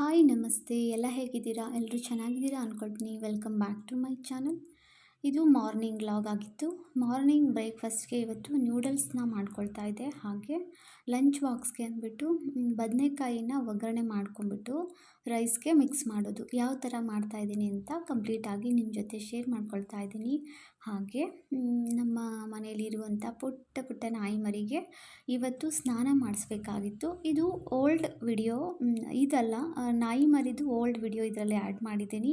Hi ನಮಸ್ತೆ. ಎಲ್ಲ ಹೇಗಿದ್ದೀರಾ? ಎಲ್ಲರೂ ಚೆನ್ನಾಗಿದ್ದೀರಾ ಅಂದ್ಕೊಳ್ತೀನಿ welcome back to my channel ಇದು ಮಾರ್ನಿಂಗ್ ಲಾಗ್ ಆಗಿತ್ತು. ಮಾರ್ನಿಂಗ್ ಬ್ರೇಕ್ಫಾಸ್ಟ್ಗೆ ಇವತ್ತು ನ್ಯೂಡಲ್ಸ್ನ ಮಾಡ್ಕೊಳ್ತಾ ಇದ್ದೆ. ಹಾಗೆ ಲಂಚ್ ಬಾಕ್ಸ್ಗೆ ಅಂದ್ಬಿಟ್ಟು ಬದನೆಕಾಯಿನ ಒಗ್ಗರಣೆ ಮಾಡ್ಕೊಂಬಿಟ್ಟು ರೈಸ್ಗೆ ಮಿಕ್ಸ್ ಮಾಡೋದು. ಯಾವ ಥರ ಮಾಡ್ತಾಯಿದ್ದೀನಿ ಅಂತ ಕಂಪ್ಲೀಟಾಗಿ ನಿಮ್ಮ ಜೊತೆ ಶೇರ್ ಮಾಡ್ಕೊಳ್ತಾ ಇದ್ದೀನಿ. ಹಾಗೆ ನಮ್ಮ ಮನೆಯಲ್ಲಿರುವಂಥ ಪುಟ್ಟ ಪುಟ್ಟ ನಾಯಿ ಮರಿಗೆ ಇವತ್ತು ಸ್ನಾನ ಮಾಡಿಸ್ಬೇಕಾಗಿತ್ತು. ಇದು ಓಲ್ಡ್ ವಿಡಿಯೋ ಇದಲ್ಲ ನಾಯಿ ಮರಿದು ಓಲ್ಡ್ ವಿಡಿಯೋ ಇದರಲ್ಲಿ ಆ್ಯಡ್ ಮಾಡಿದ್ದೀನಿ.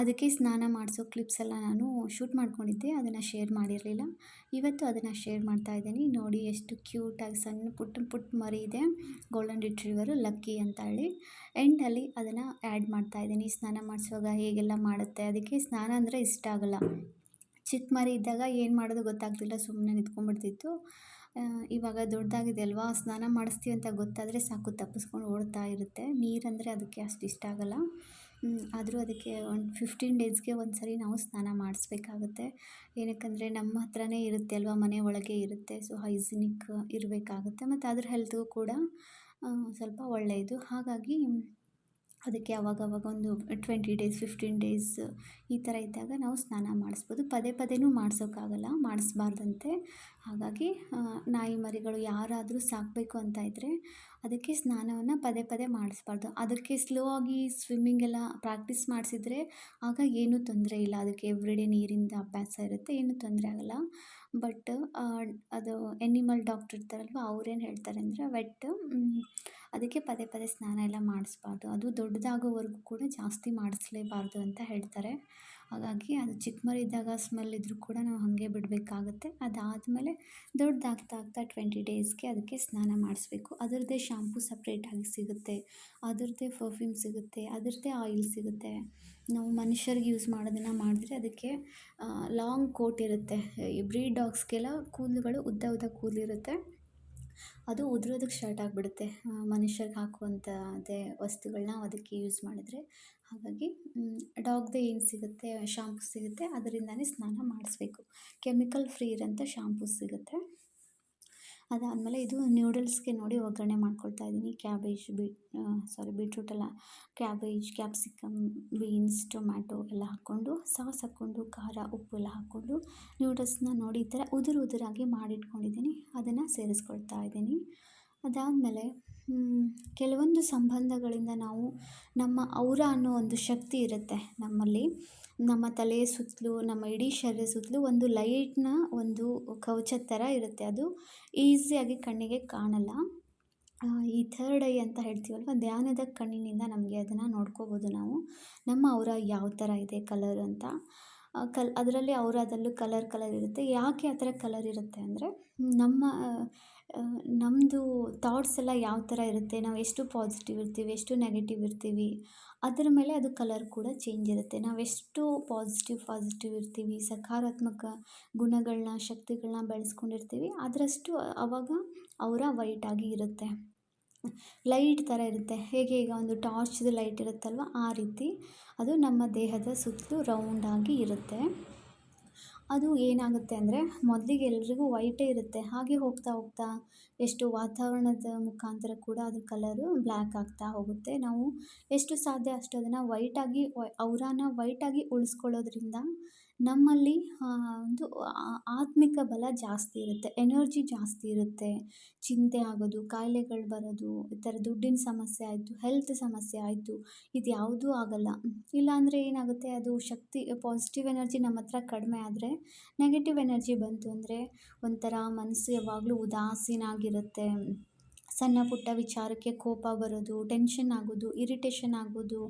ಅದಕ್ಕೆ ಸ್ನಾನ ಮಾಡಿಸೋ ಕ್ಲಿಪ್ಸ್ ಎಲ್ಲ ನಾನು ಶೂಟ್ ಮಾಡ್ಕೊಂಡಿದ್ದೆ, ಅದನ್ನು ಶೇರ್ ಮಾಡಿರಲಿಲ್ಲ. ಇವತ್ತು ಅದನ್ನು ಶೇರ್ ಮಾಡ್ತಾ ಇದ್ದೀನಿ. ನೋಡಿ ಎಷ್ಟು ಕ್ಯೂಟಾಗಿ ಸಣ್ಣ ಪುಟ್ಟ ಪುಟ್ಟ ಮರಿ ಇದೆ, ಗೋಲ್ಡನ್ ರಿಟ್ರೀವರು, ಲಕ್ಕಿ ಅಂತ ಹೇಳಿ ಎಂಡಲ್ಲಿ ಅದನ್ನು ಆ್ಯಡ್ ಮಾಡ್ತಾ ಇದ್ದೀನಿ. ಸ್ನಾನ ಮಾಡಿಸುವಾಗ ಹೇಗೆಲ್ಲ ಮಾಡುತ್ತೆ, ಅದಕ್ಕೆ ಸ್ನಾನ ಅಂದರೆ ಇಷ್ಟ ಆಗಲ್ಲ. ಚಿಕ್ಕ ಮರಿ ಇದ್ದಾಗ ಏನು ಮಾಡೋದು ಗೊತ್ತಾಗ್ತಿಲ್ಲ ಸುಮ್ಮನೆ ನಿಂತ್ಕೊಂಡ್ಬಿಡ್ತಿತ್ತು. ಇವಾಗ ದೊಡ್ಡದಾಗಿದೆ ಅಲ್ವಾ, ಸ್ನಾನ ಮಾಡಿಸ್ತೀವಿ ಅಂತ ಗೊತ್ತಾದರೆ ಸಾಕು ತಪ್ಪಿಸ್ಕೊಂಡು ಓಡ್ತಾ ಇರುತ್ತೆ. ನೀರಂದರೆ ಅದಕ್ಕೆ ಅಷ್ಟು ಇಷ್ಟ ಆಗಲ್ಲ. ಆದರೂ ಅದಕ್ಕೆ ಒಂದು ಫಿಫ್ಟೀನ್ ಡೇಸ್ಗೆ ಒಂದು ಸರಿ ನಾವು ಸ್ನಾನ ಮಾಡಿಸ್ಬೇಕಾಗುತ್ತೆ. ಏನಕ್ಕಂದರೆ ನಮ್ಮ ಹತ್ರನೇ ಇರುತ್ತೆ ಅಲ್ವಾ, ಮನೆ ಒಳಗೆ ಇರುತ್ತೆ ಸೊ ಹೈಜಿನಿಕ್ ಇರಬೇಕಾಗುತ್ತೆ. ಮತ್ತು ಅದ್ರ ಹೆಲ್ತ್ಗೂ ಕೂಡ ಸ್ವಲ್ಪ ಒಳ್ಳೆಯದು ಹಾಗಾಗಿ ಅದಕ್ಕೆ ಅವಾಗವಾಗ ಒಂದು ಟ್ವೆಂಟಿ ಡೇಸ್ ಫಿಫ್ಟೀನ್ ಡೇಸ್ ಈ ಥರ ಇದ್ದಾಗ ನಾವು ಸ್ನಾನ ಮಾಡಿಸ್ಬೋದು. ಪದೇ ಪದೇನೂ ಮಾಡಿಸೋಕ್ಕಾಗಲ್ಲ, ಮಾಡಿಸ್ಬಾರ್ದಂತೆ. ಹಾಗಾಗಿ ನಾಯಿ ಮರಿಗಳು ಯಾರಾದರೂ ಸಾಕಬೇಕು ಅಂತ ಇದ್ದರೆ ಅದಕ್ಕೆ ಸ್ನಾನವನ್ನು ಪದೇ ಪದೇ ಮಾಡಿಸ್ಬಾರ್ದು. ಅದಕ್ಕೆ ಸ್ಲೋ ಆಗಿ ಸ್ವಿಮ್ಮಿಂಗ್ ಎಲ್ಲ ಪ್ರಾಕ್ಟೀಸ್ ಮಾಡಿಸಿದ್ರೆ ಆಗ ಏನೂ ತೊಂದರೆ ಇಲ್ಲ. ಅದಕ್ಕೆ ಎವ್ರಿಡೇ ನೀರಿಂದ ಅಭ್ಯಾಸ ಇರುತ್ತೆ, ಏನೂ ತೊಂದರೆ ಆಗಲ್ಲ. ಬಟ್ ಅದು ಎನಿಮಲ್ ಡಾಕ್ಟ್ರ್ ಇರ್ತಾರಲ್ವ, ಅವ್ರೇನು ಹೇಳ್ತಾರೆ ಅಂದರೆ ವೆಟ್ ಅದಕ್ಕೆ ಪದೇ ಪದೇ ಸ್ನಾನ ಎಲ್ಲ ಮಾಡಿಸ್ಬಾರ್ದು. ಅದು ದೊಡ್ಡದಾಗೋವರೆಗೂ ಕೂಡ ಜಾಸ್ತಿ ಮಾಡಿಸ್ಲೇಬಾರ್ದು ಅಂತ ಹೇಳ್ತಾರೆ. ಹಾಗಾಗಿ ಅದು ಚಿಕ್ಕ ಮರಿ ಇದ್ದಾಗ ಸ್ಮೆಲ್ ಇದ್ದರೂ ಕೂಡ ನಾವು ಹಾಗೆ ಬಿಡಬೇಕಾಗುತ್ತೆ. ಅದಾದಮೇಲೆ ದೊಡ್ಡದಾಗ್ತಾ ಆಗ್ತಾ ಟ್ವೆಂಟಿ ಡೇಸ್ಗೆ ಅದಕ್ಕೆ ಸ್ನಾನ ಮಾಡಿಸ್ಬೇಕು. ಅದರದ್ದೇ ಶಾಂಪು ಸಪ್ರೇಟಾಗಿ ಸಿಗುತ್ತೆ. ಅದರದ್ದೇ ಪರ್ಫ್ಯೂಮ್ ಸಿಗುತ್ತೆ. ಅದರದ್ದೇ ಆಯಿಲ್ ಸಿಗುತ್ತೆ. ನಾವು ಮನುಷ್ಯರಿಗೆ ಯೂಸ್ ಮಾಡೋದನ್ನು ಮಾಡಿದ್ರೆ ಅದಕ್ಕೆ ಲಾಂಗ್ ಕೋಟ್ ಇರುತ್ತೆ. ಈ ಬ್ರೀಡ್ ಡಾಗ್ಸ್ಗೆಲ್ಲ ಕೂದಲುಗಳು ಉದ್ದ ಉದ್ದ ಕೂದಲಿರುತ್ತೆ. ಅದು ಉದುರೋದಕ್ಕೆ ಸ್ಟಾರ್ಟ್ ಆಗಿಬಿಡುತ್ತೆ. ಮನುಷ್ಯರಿಗೆ ಹಾಕುವಂಥ ಅದೇ ವಸ್ತುಗಳನ್ನ ಅದಕ್ಕೆ ಯೂಸ್ ಮಾಡಿದರೆ. ಹಾಗಾಗಿ ಡಾಗ್ದೇ ಏನು ಸಿಗುತ್ತೆ? ಶಾಂಪು ಸಿಗುತ್ತೆ. ಅದರಿಂದನೇ ಸ್ನಾನ ಮಾಡಿಸ್ಬೇಕು. ಕೆಮಿಕಲ್ ಫ್ರೀ ಇರೋಂಥ ಶಾಂಪು ಸಿಗುತ್ತೆ. ಅದಾದಮೇಲೆ ಇದು ನ್ಯೂಡಲ್ಸ್ಗೆ ನೋಡಿ ಒಗ್ಗರಣೆ ಮಾಡ್ಕೊಳ್ತಾ ಇದ್ದೀನಿ. ಕ್ಯಾಬೇಜ್ ಬೀಟ್ ಸಾರಿ ಬೀಟ್ರೂಟ್ ಅಲ್ಲ. ಕ್ಯಾಬೇಜ್ ಕ್ಯಾಪ್ಸಿಕಮ್ ಬೀನ್ಸ್ ಟೊಮ್ಯಾಟೊ ಎಲ್ಲ ಹಾಕ್ಕೊಂಡು ಸಾಸ್ ಹಾಕ್ಕೊಂಡು, ಖಾರ, ಉಪ್ಪು ಎಲ್ಲ ಹಾಕ್ಕೊಂಡು ನ್ಯೂಡಲ್ಸ್ನ ನೋಡಿ ಈ ಥರ ಉದುರು ಉದುರಾಗಿ ಮಾಡಿಟ್ಕೊಂಡಿದ್ದೀನಿ. ಅದನ್ನು ಸೇರಿಸ್ಕೊಳ್ತಾ ಇದ್ದೀನಿ. ಅದಾದಮೇಲೆ ಕೆಲವೊಂದು ಸಂಬಂಧಗಳಿಂದ ನಾವು ನಮ್ಮ ಔರ ಅನ್ನೋ ಒಂದು ಶಕ್ತಿ ಇರುತ್ತೆ ನಮ್ಮಲ್ಲಿ. ನಮ್ಮ ತಲೆಯ ಸುತ್ತಲೂ, ನಮ್ಮ ಇಡೀ ಶರೀರ ಸುತ್ತಲೂ ಒಂದು ಲೈಟ್ನ ಒಂದು ಕವಚದ ಥರ ಇರುತ್ತೆ. ಅದು ಈಸಿಯಾಗಿ ಕಣ್ಣಿಗೆ ಕಾಣಲ್ಲ. ಈ ಥರ್ಡ್ ಐ ಅಂತ ಹೇಳ್ತೀವಲ್ವ, ಧ್ಯಾನದ ಕಣ್ಣಿನಿಂದ ನಮಗೆ ಅದನ್ನು ನೋಡ್ಕೋಬೋದು ನಾವು. ನಮ್ಮ ಅವರ ಯಾವ ಥರ ಇದೆ ಕಲರ್ ಅಂತ. ಕಲ್, ಅದರಲ್ಲಿ ಅವರದಲ್ಲೂ ಕಲರ್ ಕಲರ್ ಇರುತ್ತೆ. ಯಾಕೆ ಆ ಥರ ಕಲರ್ ಇರುತ್ತೆ ಅಂದರೆ, ನಮ್ಮ ನಮ್ಮದು ಥಾಟ್ಸ್ ಎಲ್ಲ ಯಾವ ಥರ ಇರುತ್ತೆ? ನಾವು ಎಷ್ಟು ಪಾಸಿಟಿವ್ ಇರ್ತೀವಿ, ಎಷ್ಟು ನೆಗೆಟಿವ್ ಇರ್ತೀವಿ? ಅದರ ಮೇಲೆ ಅದು ಕಲರ್ ಕೂಡ ಚೇಂಜ್ ಇರುತ್ತೆ. ನಾವೆಷ್ಟು ಪಾಸಿಟಿವ್ ಪಾಸಿಟಿವ್ ಇರ್ತೀವಿ, ಸಕಾರಾತ್ಮಕ ಗುಣಗಳನ್ನ ಶಕ್ತಿಗಳನ್ನ ಬೆಳೆಸ್ಕೊಂಡಿರ್ತೀವಿ, ಅದರಷ್ಟು ಅವಾಗ ಅವರ ವೈಟಾಗಿ ಇರುತ್ತೆ. ಲೈಟ್ ಥರ ಇರುತ್ತೆ. ಹೇಗೆ ಈಗ ಒಂದು ಟಾರ್ಚ್ದು ಲೈಟ್ ಇರುತ್ತಲ್ವ, ಆ ರೀತಿ ಅದು ನಮ್ಮ ದೇಹದ ಸುತ್ತಲೂ ರೌಂಡಾಗಿ ಇರುತ್ತೆ. ಅದು ಏನಾಗುತ್ತೆ ಅಂದರೆ ಮೊದಲಿಗೆ ಎಲ್ರಿಗೂ ವೈಟೇ ಇರುತ್ತೆ. ಹಾಗೆ ಹೋಗ್ತಾ ಹೋಗ್ತಾ ಎಷ್ಟು ವಾತಾವರಣದ ಮುಖಾಂತರ ಕೂಡ ಅದ್ರ ಕಲರು ಬ್ಲ್ಯಾಕ್ ಆಗ್ತಾ ಹೋಗುತ್ತೆ. ನಾವು ಎಷ್ಟು ಸಾಧ್ಯ ಅಷ್ಟು ಅದನ್ನು ವೈಟಾಗಿ ಔರಾನ ವೈಟಾಗಿ ಉಳಿಸ್ಕೊಳ್ಳೋದ್ರಿಂದ ನಮ್ಮಲ್ಲಿ ಒಂದು ಆತ್ಮಿಕ ಬಲ ಜಾಸ್ತಿ ಇರುತ್ತೆ. ಎನರ್ಜಿ ಜಾಸ್ತಿ ಇರುತ್ತೆ. ಚಿಂತೆ ಆಗೋದು, ಕಾಯಿಲೆಗಳು ಬರೋದು, ಈ ಥರ ದುಡ್ಡಿನ ಸಮಸ್ಯೆ ಆಯಿತು ಹೆಲ್ತ್ ಸಮಸ್ಯೆ ಆಯಿತು, ಇದು ಯಾವುದೂ ಆಗಲ್ಲ. ಇಲ್ಲಾಂದರೆ ಏನಾಗುತ್ತೆ, ಅದು ಶಕ್ತಿ ಪಾಸಿಟಿವ್ ಎನರ್ಜಿ ನಮ್ಮ ಹತ್ರ ಕಡಿಮೆ ಆದರೆ ನೆಗೆಟಿವ್ ಎನರ್ಜಿ ಬಂತು ಅಂದರೆ ಒಂಥರ ಮನಸ್ಸು ಯಾವಾಗಲೂ ಉದಾಸೀನ ಆಗಿರುತ್ತೆ ಸಣ್ಣ ಪುಟ್ಟ ವಿಚಾರಕ್ಕೆ ಕೋಪ ಬರೋದು ಟೆನ್ಷನ್ ಆಗೋದು ಇರಿಟೇಷನ್ ಆಗೋದು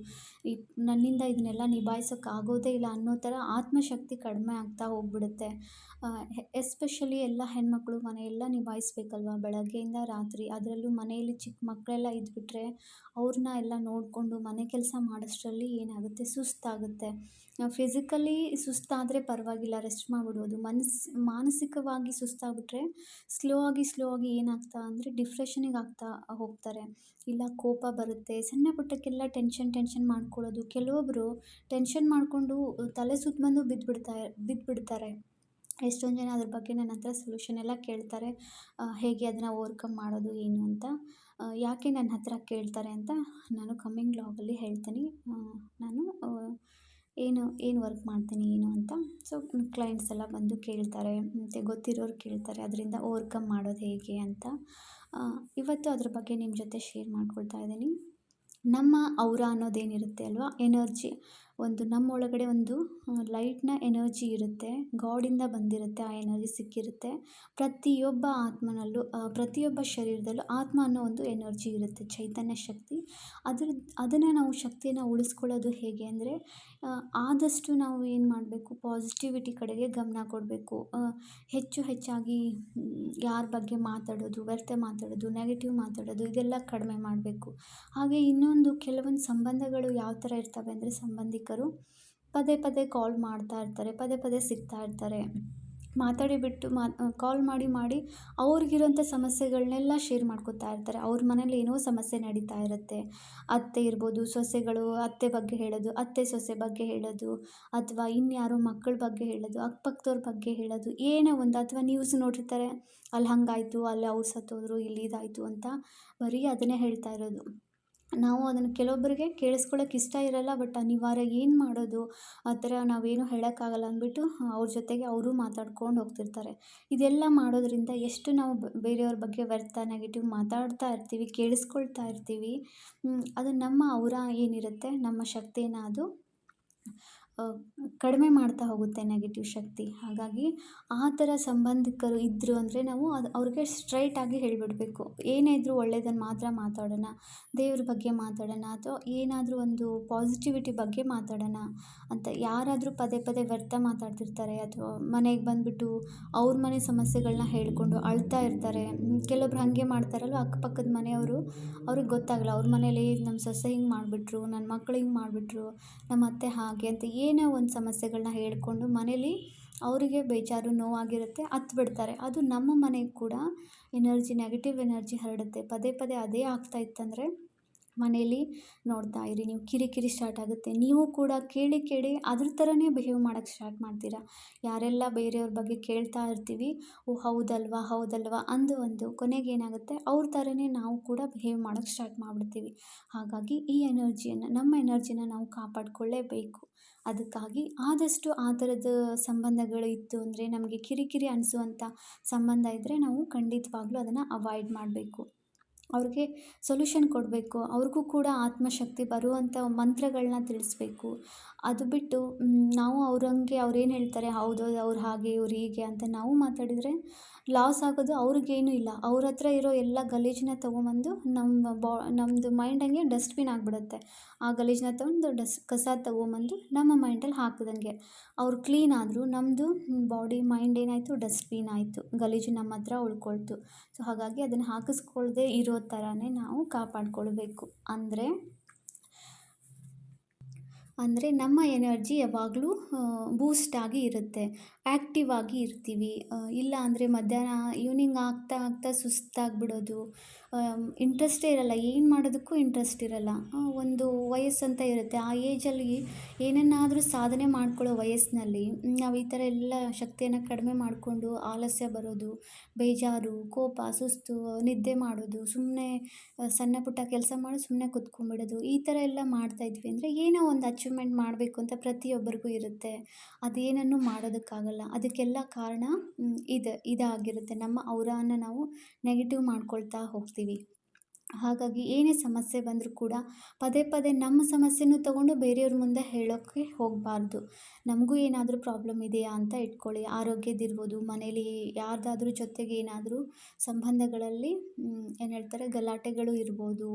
ನನ್ನಿಂದ ಇದನ್ನೆಲ್ಲ ನಿಭಾಯಿಸೋಕ್ಕಾಗೋದೇ ಇಲ್ಲ ಅನ್ನೋ ಥರ ಆತ್ಮಶಕ್ತಿ ಕಡಿಮೆ ಆಗ್ತಾ ಹೋಗ್ಬಿಡುತ್ತೆ. ಎಸ್ಪೆಷಲಿ ಎಲ್ಲ ಹೆಣ್ಮಕ್ಳು ಮನೆಯೆಲ್ಲ ನಿಭಾಯಿಸ್ಬೇಕಲ್ವ? ಬೆಳಗ್ಗೆಯಿಂದ ರಾತ್ರಿ, ಅದರಲ್ಲೂ ಮನೆಯಲ್ಲಿ ಚಿಕ್ಕ ಮಕ್ಕಳೆಲ್ಲ ಇದ್ಬಿಟ್ರೆ ಅವ್ರನ್ನ ಎಲ್ಲ ನೋಡಿಕೊಂಡು ಮನೆ ಕೆಲಸ ಮಾಡೋಷ್ಟರಲ್ಲಿ ಏನಾಗುತ್ತೆ? ಸುಸ್ತಾಗುತ್ತೆ. ಫಿಸಿಕಲಿ ಸುಸ್ತಾದರೆ ಪರವಾಗಿಲ್ಲ ರೆಸ್ಟ್ ಮಾಡಿಬಿಡ್ಬೋದು ಮನಸ್ಸು ಮಾನಸಿಕವಾಗಿ ಸುಸ್ತಾಗ್ಬಿಟ್ರೆ ಸ್ಲೋ ಆಗಿ ಸ್ಲೋ ಆಗಿ ಏನಾಗ್ತಾ ಅಂದರೆ ಡಿಪ್ರೆಷನಿಗೆ ಆಗ್ತಾ ಹೋಗ್ತಾರೆ. ಇಲ್ಲ, ಕೋಪ ಬರುತ್ತೆ. ಸಣ್ಣ ಪುಟ್ಟಕ್ಕೆಲ್ಲ ಟೆನ್ಷನ್ ಟೆನ್ಷನ್ ಮಾಡ್ಕೊಳ್ಳೋದು. ಕೆಲವೊಬ್ಬರು ಟೆನ್ಷನ್ ಮಾಡಿಕೊಂಡು ತಲೆ ಸುತ್ತ ಬಂದು ಬಿದ್ದುಬಿಡ್ತಾ ಬಿದ್ದುಬಿಡ್ತಾರೆ ಎಷ್ಟೊಂದು ಜನ ಅದ್ರ ಬಗ್ಗೆ ನನ್ನ ಹತ್ರ ಸೊಲ್ಯೂಷನ್ ಎಲ್ಲ ಕೇಳ್ತಾರೆ. ಹೇಗೆ ಅದನ್ನು ಓವರ್ಕಮ್ ಮಾಡೋದು, ಏನು ಅಂತ. ಯಾಕೆ ನನ್ನ ಹತ್ರ ಕೇಳ್ತಾರೆ ಅಂತ ನಾನು ಕಮ್ಮಿಂಗ್ ಲಾಗಲ್ಲಿ ಹೇಳ್ತೀನಿ. ನಾನು ಏನು ಏನು ವರ್ಕ್ ಮಾಡ್ತೀನಿ, ಏನು ಅಂತ. ಸೊ ಕ್ಲೈಂಟ್ಸ್ ಎಲ್ಲ ಬಂದು ಕೇಳ್ತಾರೆ, ಮತ್ತು ಗೊತ್ತಿರೋರು ಕೇಳ್ತಾರೆ, ಅದರಿಂದ ಓವರ್ಕಮ್ ಮಾಡೋದು ಹೇಗೆ ಅಂತ. ಇವತ್ತು ಅದ್ರ ಬಗ್ಗೆ ನಿಮ್ಮ ಜೊತೆ ಶೇರ್ ಮಾಡ್ಕೊಳ್ತಾ ಇದ್ದೀನಿ. ನಮ್ಮ ಅವರ ಅನ್ನೋದೇನಿರುತ್ತೆ ಅಲ್ವಾ? ಎನರ್ಜಿ ಒಂದು ನಮ್ಮೊಳಗಡೆ ಒಂದು ಲೈಟ್ನ ಎನರ್ಜಿ ಇರುತ್ತೆ ಗಾಡಿಂದ ಬಂದಿರುತ್ತೆ, ಆ ಎನರ್ಜಿ ಸಿಕ್ಕಿರುತ್ತೆ. ಪ್ರತಿಯೊಬ್ಬ ಆತ್ಮನಲ್ಲೂ ಪ್ರತಿಯೊಬ್ಬ ಶರೀರದಲ್ಲೂ ಆತ್ಮ ಅನ್ನೋ ಒಂದು ಎನರ್ಜಿ ಇರುತ್ತೆ, ಚೈತನ್ಯ ಶಕ್ತಿ. ಅದ್ರ, ಅದನ್ನು ನಾವು ಶಕ್ತಿಯನ್ನು ಉಳಿಸ್ಕೊಳ್ಳೋದು ಹೇಗೆ ಅಂದರೆ ಆದಷ್ಟು ನಾವು ಏನು ಮಾಡಬೇಕು ಪಾಸಿಟಿವಿಟಿ ಕಡೆಗೆ ಗಮನ ಕೊಡಬೇಕು. ಹೆಚ್ಚು ಹೆಚ್ಚಾಗಿ ಯಾರ ಬಗ್ಗೆ ಮಾತಾಡೋದು, ವ್ಯರ್ಥ ಮಾತಾಡೋದು ನೆಗೆಟಿವ್ ಮಾತಾಡೋದು, ಇದೆಲ್ಲ ಕಡಿಮೆ ಮಾಡಬೇಕು. ಹಾಗೆ ಇನ್ನೊಂದು, ಕೆಲವೊಂದು ಸಂಬಂಧಗಳು ಯಾವ ಥರ ಇರ್ತವೆ ಅಂದರೆ ಸಂಬಂಧಿಕರು ಪದೇ ಪದೇ ಕಾಲ್ ಮಾಡ್ತಾ ಇರ್ತಾರೆ, ಪದೇ ಪದೇ ಸಿಗ್ತಾ ಇರ್ತಾರೆ. ಮಾತಾಡಿ ಬಿಟ್ಟು ಮಾ ಕಾಲ್ ಮಾಡಿ ಮಾಡಿ ಅವ್ರಿಗಿರೋಂಥ ಸಮಸ್ಯೆಗಳನ್ನೆಲ್ಲ ಶೇರ್ ಮಾಡ್ಕೊತಾ ಇರ್ತಾರೆ. ಅವ್ರ ಮನೇಲಿ ಏನೋ ಸಮಸ್ಯೆ ನಡೀತಾ ಇರುತ್ತೆ. ಅತ್ತೆ ಇರ್ಬೋದು, ಸೊಸೆಗಳು ಅತ್ತೆ ಬಗ್ಗೆ ಹೇಳೋದು, ಅತ್ತೆ ಸೊಸೆ ಬಗ್ಗೆ ಹೇಳೋದು, ಅಥವಾ ಇನ್ಯಾರೋ ಮಕ್ಕಳ ಬಗ್ಗೆ ಹೇಳೋದು, ಅಕ್ಕಪಕ್ಕದವ್ರ ಬಗ್ಗೆ ಹೇಳೋದು, ಏನೋ ಒಂದು, ಅಥವಾ ನ್ಯೂಸ್ ನೋಡಿರ್ತಾರೆ, ಅಲ್ಲಿ ಹಾಗಾಯ್ತು, ಅಲ್ಲಿ ಅವ್ರು ಸತ್ತೋದ್ರು ಇಲ್ಲಿ ಇದಾಯಿತು ಅಂತ ಬರೀ ಅದನ್ನೇ ಹೇಳ್ತಾ ಇರೋದು. ನಾವು ಅದನ್ನು ಕೆಲವೊಬ್ಬರಿಗೆ ಕೇಳಿಸ್ಕೊಳ್ಳೋಕೆ ಇಷ್ಟ ಇರಲ್ಲ ಬಟ್ ಅನಿವಾರ್ಯ ಏನು ಮಾಡೋದು? ಆ ಥರ ನಾವೇನು ಹೇಳೋಕ್ಕಾಗಲ್ಲ ಅಂದ್ಬಿಟ್ಟು ಅವ್ರ ಜೊತೆಗೆ ಅವರು ಮಾತಾಡ್ಕೊಂಡು ಹೋಗ್ತಿರ್ತಾರೆ. ಇದೆಲ್ಲ ಮಾಡೋದ್ರಿಂದ ಎಷ್ಟು ನಾವು ಬೇರೆಯವ್ರ ಬಗ್ಗೆ ವ್ಯರ್ಥ ನೆಗೆಟಿವ್ ಮಾತಾಡ್ತಾ ಇರ್ತೀವಿ, ಕೇಳಿಸ್ಕೊಳ್ತಾ ಇರ್ತೀವಿ ಅದು ನಮ್ಮ ಅವರ ಏನಿರುತ್ತೆ, ನಮ್ಮ ಶಕ್ತಿನ ಅದು ಕಡಿಮೆ ಮಾಡ್ತಾ ಹೋಗುತ್ತೆ ನೆಗೆಟಿವ್ ಶಕ್ತಿ. ಹಾಗಾಗಿ ಆ ಥರ ಸಂಬಂಧಿಕರು ಇದ್ದರು ಅಂದರೆ ನಾವು ಅದು ಅವ್ರಿಗೆ ಸ್ಟ್ರೈಟಾಗಿ ಹೇಳಿಬಿಡ್ಬೇಕು. ಏನೇ ಇದ್ದರೂ ಒಳ್ಳೆಯದನ್ನು ಮಾತ್ರ ಮಾತಾಡೋಣ. ದೇವ್ರ ಬಗ್ಗೆ ಮಾತಾಡೋಣ ಅಥವಾ ಏನಾದರೂ ಒಂದು ಪಾಸಿಟಿವಿಟಿ ಬಗ್ಗೆ ಮಾತಾಡೋಣ ಅಂತ ಯಾರಾದರೂ ಪದೇ ಪದೇ ವ್ಯರ್ಥ ಮಾತಾಡ್ತಿರ್ತಾರೆ ಅಥವಾ ಮನೆಗೆ ಬಂದುಬಿಟ್ಟು ಅವ್ರ ಮನೆ ಸಮಸ್ಯೆಗಳನ್ನ ಹೇಳಿಕೊಂಡು ಅಳ್ತಾ ಇರ್ತಾರೆ. ಕೆಲವೊಬ್ರು ಹಾಗೆ ಮಾಡ್ತಾರಲ್ವ ಅಕ್ಕಪಕ್ಕದ ಮನೆಯವರು? ಅವ್ರಿಗೆ ಗೊತ್ತಾಗಲ್ಲ. ಅವ್ರ ಮನೇಲಿ ನಮ್ಮ ಸೊಸೆ ಹಿಂಗೆ ಮಾಡಿಬಿಟ್ರು ನನ್ನ ಮಕ್ಕಳು ಹಿಂಗೆ ಮಾಡಿಬಿಟ್ರು ನಮ್ಮ ಅತ್ತೆ ಹಾಗೆ ಅಂತ ಏನೇ ಒಂದು ಸಮಸ್ಯೆಗಳನ್ನ ಹೇಳಿಕೊಂಡು ಮನೇಲಿ ಅವರಿಗೆ ಬೇಜಾರು, ನೋವಾಗಿರುತ್ತೆ ಹತ್ತು ಬಿಡ್ತಾರೆ ಅದು ನಮ್ಮ ಮನೆಗೆ ಕೂಡ ಎನರ್ಜಿ, ನೆಗೆಟಿವ್ ಎನರ್ಜಿ ಹರಡುತ್ತೆ. ಪದೇ ಪದೇ ಅದೇ ಆಗ್ತಾ ಇತ್ತಂದರೆ ಮನೇಲಿ ನೋಡ್ತಾ ಇರಿ, ನೀವು ಕಿರಿಕಿರಿ ಸ್ಟಾರ್ಟ್ ಆಗುತ್ತೆ. ನೀವು ಕೂಡ ಕೇಳಿ ಕೇಳಿ ಅದ್ರ ಥರನೇ ಬಿಹೇವ್ ಮಾಡೋಕ್ಕೆ ಸ್ಟಾರ್ಟ್ ಮಾಡ್ತೀರಾ? ಯಾರೆಲ್ಲ ಬೇರೆಯವ್ರ ಬಗ್ಗೆ ಕೇಳ್ತಾ ಇರ್ತೀವಿ, ಓ ಹೌದಲ್ವಾ ಹೌದಲ್ವಾ ಅಂದು ಒಂದು ಕೊನೆಗೆ ಏನಾಗುತ್ತೆ? ಅವ್ರ ಥರನೇ ನಾವು ಕೂಡ ಬಿಹೇವ್ ಮಾಡೋಕ್ಕೆ ಸ್ಟಾರ್ಟ್ ಮಾಡಿಬಿಡ್ತೀವಿ. ಹಾಗಾಗಿ ಈ ಎನರ್ಜಿಯನ್ನು, ನಮ್ಮ ಎನರ್ಜಿನ ನಾವು ಕಾಪಾಡಿಕೊಳ್ಳೇಬೇಕು. ಅದಕ್ಕಾಗಿ ಆದಷ್ಟು ಆ ಥರದ ಸಂಬಂಧಗಳು ಇತ್ತು ಅಂದರೆ ನಮಗೆ ಕಿರಿಕಿರಿ ಅನಿಸುವಂಥ ಸಂಬಂಧ ಇದ್ದರೆ ನಾವು ಖಂಡಿತವಾಗ್ಲೂ ಅದನ್ನು ಅವಾಯ್ಡ್ ಮಾಡಬೇಕು. ಅವ್ರಿಗೆ ಸೊಲ್ಯೂಷನ್ ಕೊಡಬೇಕು. ಅವ್ರಿಗೂ ಕೂಡ ಆತ್ಮಶಕ್ತಿ ಬರುವಂಥ ಮಂತ್ರಗಳನ್ನ ತಿಳಿಸ್ಬೇಕು. ಅದು ಬಿಟ್ಟು ನಾವು ಅವ್ರಂಗೆ ಅವ್ರೇನು ಹೇಳ್ತಾರೆ, ಹೌದು, ಅವ್ರು ಹಾಗೆ, ಇವ್ರು ಹೀಗೆ ಅಂತ ನಾವು ಮಾತಾಡಿದರೆ ಲಾಸ್ ಆಗೋದು ಅವ್ರಿಗೇನು ಇಲ್ಲ. ಅವ್ರ ಹತ್ರ ಇರೋ ಎಲ್ಲ ಗಲೀಜನ್ನ ತೊಗೊಂಬಂದು ನಮ್ಮ ಬಾ ನಮ್ಮದು ಮೈಂಡ್ ಹಂಗೆ ಡಸ್ಟ್ಬಿನ್ ಆಗಿಬಿಡುತ್ತೆ. ಆ ಗಲೀಜನ್ನ ತೊಗೊಂಡು ಡಸ್ ಕಸ ತೊಗೊಂಬಂದು ನಮ್ಮ ಮೈಂಡಲ್ಲಿ ಹಾಕಿದಂಗೆ. ಅವ್ರು ಕ್ಲೀನ್ ಆದರೂ ನಮ್ಮದು ಬಾಡಿ ಮೈಂಡ್ ಏನಾಯಿತು ಡಸ್ಟ್ಬಿನ್ ಆಯಿತು. ಗಲೀಜು ನಮ್ಮ ಹತ್ರ ಉಳ್ಕೊಳ್ತು. ಸೊ ಹಾಗಾಗಿ ಅದನ್ನು ಹಾಕಿಸ್ಕೊಳ್ದೆ ಇರೋ ಥರನೇ ನಾವು ಕಾಪಾಡಿಕೊಳ್ಬೇಕು. ಅಂದರೆ ಅಂದರೆ ನಮ್ಮ ಎನರ್ಜಿ ಯಾವಾಗಲೂ ಬೂಸ್ಟ್ ಆಗಿ ಇರುತ್ತೆ. ಆ್ಯಕ್ಟಿವ್ ಆಗಿ ಇರ್ತೀವಿ. ಇಲ್ಲ ಅಂದರೆ ಮಧ್ಯಾಹ್ನ ಈವ್ನಿಂಗ್ ಆಗ್ತಾ ಆಗ್ತಾ ಸುಸ್ತಾಗಿಬಿಡೋದು. ಇಂಟ್ರೆಸ್ಟೇ ಇರಲ್ಲ. ಏನು ಮಾಡೋದಕ್ಕೂ ಇಂಟ್ರೆಸ್ಟ್ ಇರಲ್ಲ. ಒಂದು ವಯಸ್ಸಂತ ಇರುತ್ತೆ. ಆ ಏಜಲ್ಲಿ ಏನನ್ನಾದರೂ ಸಾಧನೆ ಮಾಡ್ಕೊಳ್ಳೋ ವಯಸ್ಸಿನಲ್ಲಿ ನಾವು ಈ ಥರ ಎಲ್ಲ ಶಕ್ತಿಯನ್ನು ಕಡಿಮೆ ಮಾಡಿಕೊಂಡು ಆಲಸ್ಯ ಬರೋದು, ಬೇಜಾರು, ಕೋಪ, ಸುಸ್ತು, ನಿದ್ದೆ ಮಾಡೋದು ಸುಮ್ಮನೆ ಸಣ್ಣ ಪುಟ್ಟ ಕೆಲಸ ಮಾಡಿ ಸುಮ್ಮನೆ ಕುತ್ಕೊಂಡ್ಬಿಡೋದು, ಈ ಥರ ಎಲ್ಲ ಮಾಡ್ತಾಯಿದ್ವಿ ಅಂದರೆ ಏನೋ ಒಂದು ಅಚೀವ್ಮೆಂಟ್ ಮಾಡಬೇಕು ಅಂತ ಪ್ರತಿಯೊಬ್ಬರಿಗೂ ಇರುತ್ತೆ. ಅದೇನನ್ನು ಮಾಡೋದಕ್ಕಾಗಲ್ಲ. ಅದಕ್ಕೆಲ್ಲ ಕಾರಣ ಇದು, ಇದಾಗಿರುತ್ತೆ. ನಮ್ಮ ಅವರನ್ನು ನಾವು ನೆಗೆಟಿವ್ ಮಾಡ್ಕೊಳ್ತಾ ಹೋಗ್ತೀವಿ. ಹಾಗಾಗಿ ಏನೇ ಸಮಸ್ಯೆ ಬಂದರೂ ಕೂಡ ಪದೇ ಪದೇ ನಮ್ಮ ಸಮಸ್ಯೆನೂ ತಗೊಂಡು ಬೇರೆಯವ್ರ ಮುಂದೆ ಹೇಳೋಕ್ಕೆ ಹೋಗಬಾರ್ದು. ನಮಗೂ ಏನಾದರೂ ಪ್ರಾಬ್ಲಮ್ ಇದೆಯಾ ಅಂತ ಇಟ್ಕೊಳ್ಳಿ. ಆರೋಗ್ಯದಿರ್ಬೋದು ಮನೇಲಿ ಯಾರ್ದಾದ್ರೂ ಜೊತೆಗೆ ಏನಾದರೂ ಸಂಬಂಧಗಳಲ್ಲಿ ಏನು ಹೇಳ್ತಾರೆ, ಗಲಾಟೆಗಳು ಇರ್ಬೋದು.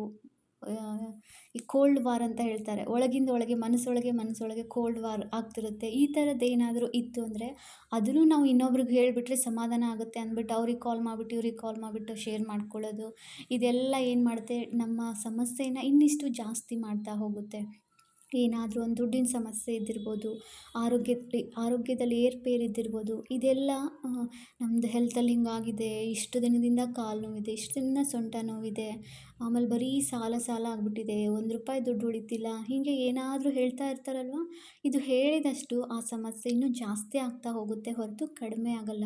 ಈ ಕೋಲ್ಡ್ ವಾರ್ ಅಂತ ಹೇಳ್ತಾರೆ. ಒಳಗಿಂದ ಒಳಗೆ, ಮನಸ್ಸೊಳಗೆ ಮನಸ್ಸೊಳಗೆ ಕೋಲ್ಡ್ ವಾರ್ ಆಗ್ತಿರುತ್ತೆ. ಈ ಥರದ್ದು ಏನಾದರೂ ಇತ್ತು ಅಂದರೆ ಅದನ್ನು ನಾವು ಇನ್ನೊಬ್ರಿಗೆ ಹೇಳಿಬಿಟ್ರೆ ಸಮಾಧಾನ ಆಗುತ್ತೆ ಅಂದ್ಬಿಟ್ಟು ಅವ್ರಿಗೆ ಕಾಲ್ ಮಾಡಿಬಿಟ್ಟು, ಇವ್ರಿಗೆ ಕಾಲ್ ಮಾಡಿಬಿಟ್ಟು ಶೇರ್ ಮಾಡ್ಕೊಳ್ಳೋದು. ಇದೆಲ್ಲ ಏನು ಮಾಡುತ್ತೆ? ನಮ್ಮ ಸಮಸ್ಯೆನ ಇನ್ನಿಷ್ಟು ಜಾಸ್ತಿ ಮಾಡ್ತಾ ಹೋಗುತ್ತೆ. ಏನಾದರೂ ಒಂದು ದುಡ್ಡಿನ ಸಮಸ್ಯೆ ಇದ್ದಿರ್ಬೋದು, ಆರೋಗ್ಯ, ಆರೋಗ್ಯದಲ್ಲಿ ಏರುಪೇರು ಇದ್ದಿರ್ಬೋದು, ಇದೆಲ್ಲ ನಮ್ಮದು ಹೆಲ್ತಲ್ಲಿ ಹಿಂಗಾಗಿದೆ, ಇಷ್ಟು ದಿನದಿಂದ ಕಾಲು ನೋವಿದೆ, ಇಷ್ಟು ದಿನ ಸೊಂಟ ನೋವಿದೆ, ಆಮೇಲೆ ಬರೀ ಸಾಲ ಸಾಲ ಆಗಿಬಿಟ್ಟಿದೆ, ಒಂದು ರೂಪಾಯಿ ದುಡ್ಡು ಉಳಿತಿಲ್ಲ, ಹೀಗೆ ಏನಾದರೂ ಹೇಳ್ತಾ ಇರ್ತಾರಲ್ವ? ಇದು ಹೇಳಿದಷ್ಟು ಆ ಸಮಸ್ಯೆ ಇನ್ನೂ ಜಾಸ್ತಿ ಆಗ್ತಾ ಹೋಗುತ್ತೆ ಹೊರತು ಕಡಿಮೆ ಆಗಲ್ಲ.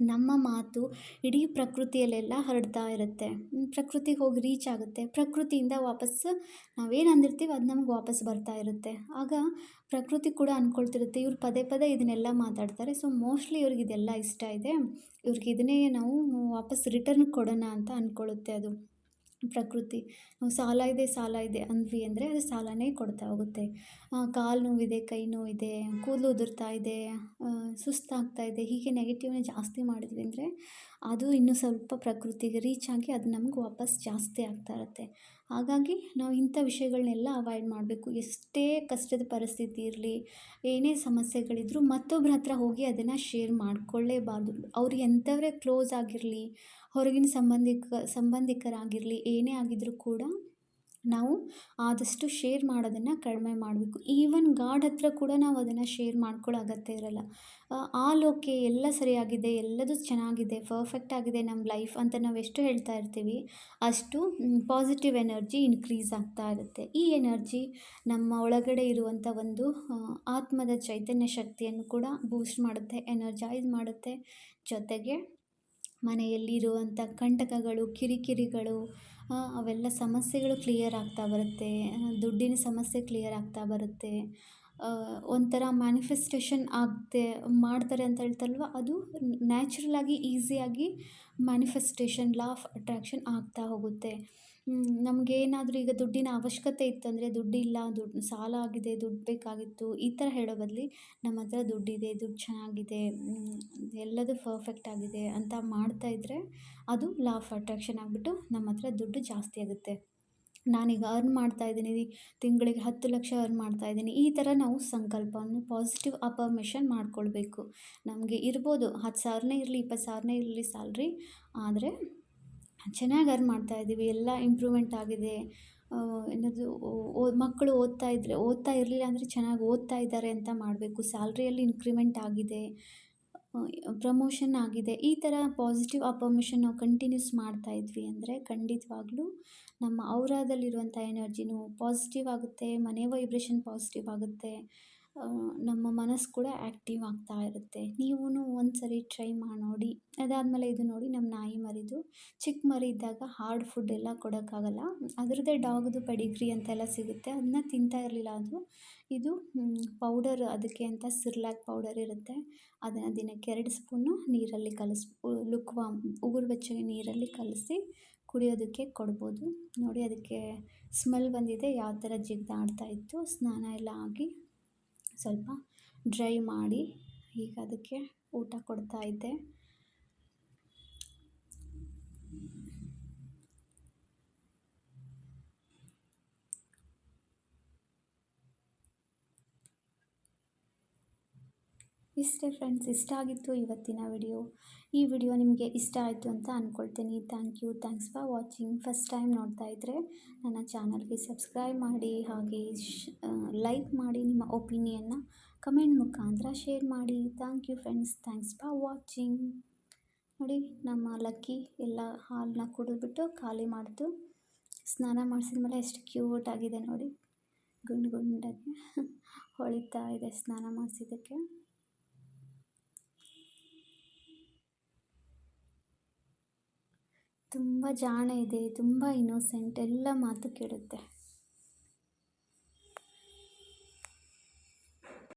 ನಮ್ಮ ಮಾತು ಇಡೀ ಪ್ರಕೃತಿಯಲ್ಲೆಲ್ಲ ಹರಡ್ತಾ ಇರುತ್ತೆ. ಪ್ರಕೃತಿಗೆ ಹೋಗಿ ರೀಚ್ ಆಗುತ್ತೆ. ಪ್ರಕೃತಿಯಿಂದ ವಾಪಸ್ಸು ನಾವೇನು ಅಂದಿರ್ತೀವಿ, ಅದು ನಮ್ಗೆ ವಾಪಸ್ ಬರ್ತಾ ಇರುತ್ತೆ. ಆಗ ಪ್ರಕೃತಿ ಕೂಡ ಅಂದ್ಕೊಳ್ತಿರುತ್ತೆ ಇವ್ರು ಪದೇ ಪದೇ ಇದನ್ನೆಲ್ಲ ಮಾತಾಡ್ತಾರೆ. ಸೊ ಮೋಸ್ಟ್ಲಿ ಇವ್ರಿಗೆ ಇದೆಲ್ಲ ಇಷ್ಟ ಇದೆ. ಇವ್ರಿಗೆ ಇದನ್ನೇ ನಾವು ವಾಪಸ್ ರಿಟರ್ನ್ ಕೊಡೋಣ ಅಂತ ಅಂದ್ಕೊಳ್ಳುತ್ತೆ ಅದು. ಪ್ರಕೃತಿ. ನಾವು ಸಾಲ ಇದೆ ಸಾಲ ಇದೆ ಅಂದ್ವಿ ಅಂದರೆ ಅದು ಸಾಲನೇ ಕೊಡ್ತಾ ಹೋಗುತ್ತೆ. ಕಾಲು ನೋವಿದೆ, ಕೈ ನೋವಿದೆ, ಕೂದಲು ಉದುರ್ತಾ ಇದೆ ಸುಸ್ತಾಗ್ತಾ ಇದೆ, ಹೀಗೆ ನೆಗೆಟಿವ್ನ ಜಾಸ್ತಿ ಮಾಡಿದ್ವಿ ಅಂದರೆ ಅದು ಇನ್ನೂ ಸ್ವಲ್ಪ ಪ್ರಕೃತಿಗೆ ರೀಚ್ ಆಗಿ ಅದು ನಮ್ಗೆ ವಾಪಸ್ ಜಾಸ್ತಿ ಆಗ್ತಾ ಇರುತ್ತೆ. ಹಾಗಾಗಿ ನಾವು ಇಂಥ ವಿಷಯಗಳನ್ನೆಲ್ಲ ಅವಾಯ್ಡ್ ಮಾಡಬೇಕು. ಎಷ್ಟೇ ಕಷ್ಟದ ಪರಿಸ್ಥಿತಿ ಇರಲಿ, ಏನೇ ಸಮಸ್ಯೆಗಳಿದ್ರು ಮತ್ತೊಬ್ಬರ ಹತ್ರ ಹೋಗಿ ಅದನ್ನು ಶೇರ್ ಮಾಡಿಕೊಳ್ಳೇಬಾರ್ದು. ಅವ್ರು ಎಂಥವರೇ ಕ್ಲೋಸ್ ಆಗಿರಲಿ ಹೊರಗಿನ ಸಂಬಂಧಿಕ, ಸಂಬಂಧಿಕರಾಗಿರಲಿ, ಏನೇ ಆಗಿದ್ದರೂ ಕೂಡ ನಾವು ಆದಷ್ಟು ಶೇರ್ ಮಾಡೋದನ್ನು ಕಡಿಮೆ ಮಾಡಬೇಕು. ಈವನ್ ಗಾಡ್ ಹತ್ರ ಕೂಡ ನಾವು ಅದನ್ನು ಶೇರ್ ಮಾಡ್ಕೊಳ್ಳೋ ಅಗತ್ಯ ಇರಲ್ಲ. ಆ ಲೋಕೆ ಎಲ್ಲ ಸರಿಯಾಗಿದೆ, ಎಲ್ಲದೂ ಚೆನ್ನಾಗಿದೆ ಪರ್ಫೆಕ್ಟ್ ಆಗಿದೆ ನಮ್ಮ ಲೈಫ್ ಅಂತ ನಾವು ಎಷ್ಟು ಹೇಳ್ತಾ ಇರ್ತೀವಿ, ಅಷ್ಟು ಪಾಸಿಟಿವ್ ಎನರ್ಜಿ ಇನ್ಕ್ರೀಸ್ ಆಗ್ತಾ ಇರುತ್ತೆ. ಈ ಎನರ್ಜಿ ನಮ್ಮ ಒಳಗಡೆ ಇರುವಂಥ ಒಂದು ಆತ್ಮದ ಚೈತನ್ಯ ಶಕ್ತಿಯನ್ನು ಕೂಡ ಬೂಸ್ಟ್ ಮಾಡುತ್ತೆ ಎನರ್ಜೈಸ್ ಮಾಡುತ್ತೆ. ಜೊತೆಗೆ ಮನೆಯಲ್ಲಿರುವಂಥ ಕಂಟಕಗಳು, ಕಿರಿಕಿರಿಗಳು ಅವೆಲ್ಲ ಸಮಸ್ಯೆಗಳು ಕ್ಲಿಯರ್ ಆಗ್ತಾ ಬರುತ್ತೆ. ದುಡ್ಡಿನ ಸಮಸ್ಯೆ ಕ್ಲಿಯರ್ ಆಗ್ತಾ ಬರುತ್ತೆ. ಒಂಥರ ಮ್ಯಾನಿಫೆಸ್ಟೇಷನ್ ಆಗದೆ ಮಾಡ್ತಾರೆ ಅಂತ ಹೇಳ್ತಲ್ವ ಅದು ನ್ಯಾಚುರಲ್ಲಾಗಿ ಈಸಿಯಾಗಿ ಮ್ಯಾನಿಫೆಸ್ಟೇಷನ್ ಲಾ ಆಫ್ ಅಟ್ರಾಕ್ಷನ್ ಆಗ್ತಾ ಹೋಗುತ್ತೆ. ನಮಗೇನಾದರೂ ಈಗ ದುಡ್ಡಿನ ಅವಶ್ಯಕತೆ ಇತ್ತಂದರೆ ದುಡ್ಡಿಲ್ಲ, ದುಡ್ಡು, ಸಾಲ ಆಗಿದೆ, ದುಡ್ಡು ಬೇಕಾಗಿತ್ತು, ಈ ಥರ ಹೇಳೋ ಬದಲು ನಮ್ಮ ಹತ್ರ ದುಡ್ಡಿದೆ, ದುಡ್ಡು ಚೆನ್ನಾಗಿದೆ ಎಲ್ಲದೂ ಪರ್ಫೆಕ್ಟ್ ಆಗಿದೆ ಅಂತ ಮಾಡ್ತಾ ಇದ್ದರೆ ಅದು ಲಾ ಆಫ್ ಅಟ್ರಾಕ್ಷನ್ ಆಗಿಬಿಟ್ಟು ನಮ್ಮ ಹತ್ರ ದುಡ್ಡು ಜಾಸ್ತಿ ಆಗುತ್ತೆ. ನಾನೀಗ ಅರ್ನ್ ಮಾಡ್ತಾ ಇದ್ದೀನಿ, ತಿಂಗಳಿಗೆ ಹತ್ತು ಲಕ್ಷ ಅರ್ನ್ ಮಾಡ್ತಾ ಇದ್ದೀನಿ, ಈ ಥರ ನಾವು ಸಂಕಲ್ಪವನ್ನು ಪಾಸಿಟಿವ್ ಅಪರ್ಮಿಷನ್ ಮಾಡಿಕೊಳ್ಬೇಕು. ನಮಗೆ ಇರ್ಬೋದು, ಹತ್ತು ಸಾವಿರನೇ ಇರಲಿ, ಇಪ್ಪತ್ತು ಸಾವಿರನೇ ಇರಲಿ ಸ್ಯಾಲ್ರಿ ಆದರೆ ಚೆನ್ನಾಗಿ ಅರ್ನ್ ಮಾಡ್ತಾ ಇದ್ದೀವಿ ಎಲ್ಲ ಇಂಪ್ರೂವ್ಮೆಂಟ್ ಆಗಿದೆ. ಏನದು ಮಕ್ಕಳು ಓದ್ತಾ ಇದ್ದರೆ ಓದ್ತಾ ಇರಲಿಲ್ಲ ಅಂದರೆ ಚೆನ್ನಾಗಿ ಓದ್ತಾ ಇದ್ದಾರೆ ಅಂತ ಮಾಡಬೇಕು. ಸ್ಯಾಲ್ರಿಯಲ್ಲಿ ಇನ್ಕ್ರಿಮೆಂಟ್ ಆಗಿದೆ ಪ್ರಮೋಷನ್ ಆಗಿದೆ. ಈ ಥರ ಪಾಸಿಟಿವ್ ಅಫರ್ಮೇಷನ್ ನಾವು ಕಂಟಿನ್ಯೂಸ್ ಮಾಡ್ತಾ ಇದ್ವಿ ಅಂದರೆ ಖಂಡಿತವಾಗ್ಲೂ ನಮ್ಮ ಔರಾದಲ್ಲಿರುವಂಥ ಎನರ್ಜಿನೂ ಪಾಸಿಟಿವ್ ಆಗುತ್ತೆ, ಮನೆ ವೈಬ್ರೇಷನ್ ಪಾಸಿಟಿವ್ ಆಗುತ್ತೆ. ನಮ್ಮ ಮನಸ್ಸು ಕೂಡ ಆ್ಯಕ್ಟಿವ್ ಆಗ್ತಾ ಇರುತ್ತೆ. ನೀವೂ ಒಂದು ಸರಿ ಟ್ರೈ ಮಾಡಿ ನೋಡಿ. ಅದಾದಮೇಲೆ ಇದು ನೋಡಿ ನಮ್ಮ ನಾಯಿ ಮರಿದು, ಚಿಕ್ಕ ಮರಿ ಇದ್ದಾಗ ಹಾರ್ಡ್ ಫುಡ್ ಎಲ್ಲ ಕೊಡೋಕ್ಕಾಗಲ್ಲ. ಅದರದ್ದೇ ಡಾಗ್ದು ಪೆಡಿಗ್ರಿ ಅಂತೆಲ್ಲ ಸಿಗುತ್ತೆ. ಅದನ್ನ ತಿಂತಾ ಇರಲಿಲ್ಲ ಅದು ಇದು ಪೌಡರ್ ಅದಕ್ಕೆ ಅಂತ ಸಿರ್ಲಾಕ್ ಪೌಡರ್ ಇರುತ್ತೆ. ಅದನ್ನು ದಿನಕ್ಕೆ ಎರಡು ಸ್ಪೂನು ನೀರಲ್ಲಿ ಕಲಸಿ ಲುಕ್ವಾಮ್ ಉಗುರು ಬೆಚ್ಚಗೆ ನೀರಲ್ಲಿ ಕಲಸಿ ಕುಡಿಯೋದಕ್ಕೆ ಕೊಡ್ಬೋದು. ನೋಡಿ, ಅದಕ್ಕೆ ಸ್ಮೆಲ್ ಬಂದಿದೆ, ಯಾವ ಥರ ಜಿಗ್ದಾಡ್ತಾ ಇತ್ತು. ಸ್ನಾನ ಎಲ್ಲ ಆಗಿ ಸ್ವಲ್ಪ ಡ್ರೈ ಮಾಡಿ ಈಗ ಅದಕ್ಕೆ ಊಟ ಕೊಡ್ತಾ ಇಷ್ಟೇ ಫ್ರೆಂಡ್ಸ್ ಇಷ್ಟ ಆಗಿತ್ತು ಇವತ್ತಿನ ವಿಡಿಯೋ ಈ ವಿಡಿಯೋ ನಿಮಗೆ ಇಷ್ಟ ಆಯಿತು ಅಂತ ಅಂದ್ಕೊಳ್ತೀನಿ thank you thanks for watching first time ನೋಡ್ತಾ ಇದ್ದರೆ ನನ್ನ ಚಾನಲ್ಗೆ ಸಬ್ಸ್ಕ್ರೈಬ್ ಮಾಡಿ, ಹಾಗೆ ಲೈಕ್ ಮಾಡಿ, ನಿಮ್ಮ ಒಪಿನಿಯನ್ನ ಕಮೆಂಟ್ ಮುಖಾಂತರ ಶೇರ್ ಮಾಡಿ. Thank you friends thanks for watching ನೋಡಿ, ನಮ್ಮ ಲಕ್ಕಿ ಎಲ್ಲ ಹಾಲನ್ನ ಕುಡಿದ್ಬಿಟ್ಟು ಖಾಲಿ ಮಾಡಿತು ಸ್ನಾನ ಮಾಡಿಸಿದ ಮೇಲೆ ಎಷ್ಟು ಕ್ಯೂಟ್ ಆಗಿದೆ ನೋಡಿ. ಗುಂಡು ಗುಂಡಾಗಿ ಹೊಳಿತಾ ಇದೆ ಸ್ನಾನ ಮಾಡಿಸಿದ್ದಕ್ಕೆ. ತುಂಬ ಜಾಣ ಇದೆ ತುಂಬ ಇನ್ನೋಸೆಂಟ್ ಎಲ್ಲ ಮಾತು ಕೇಳುತ್ತೆ.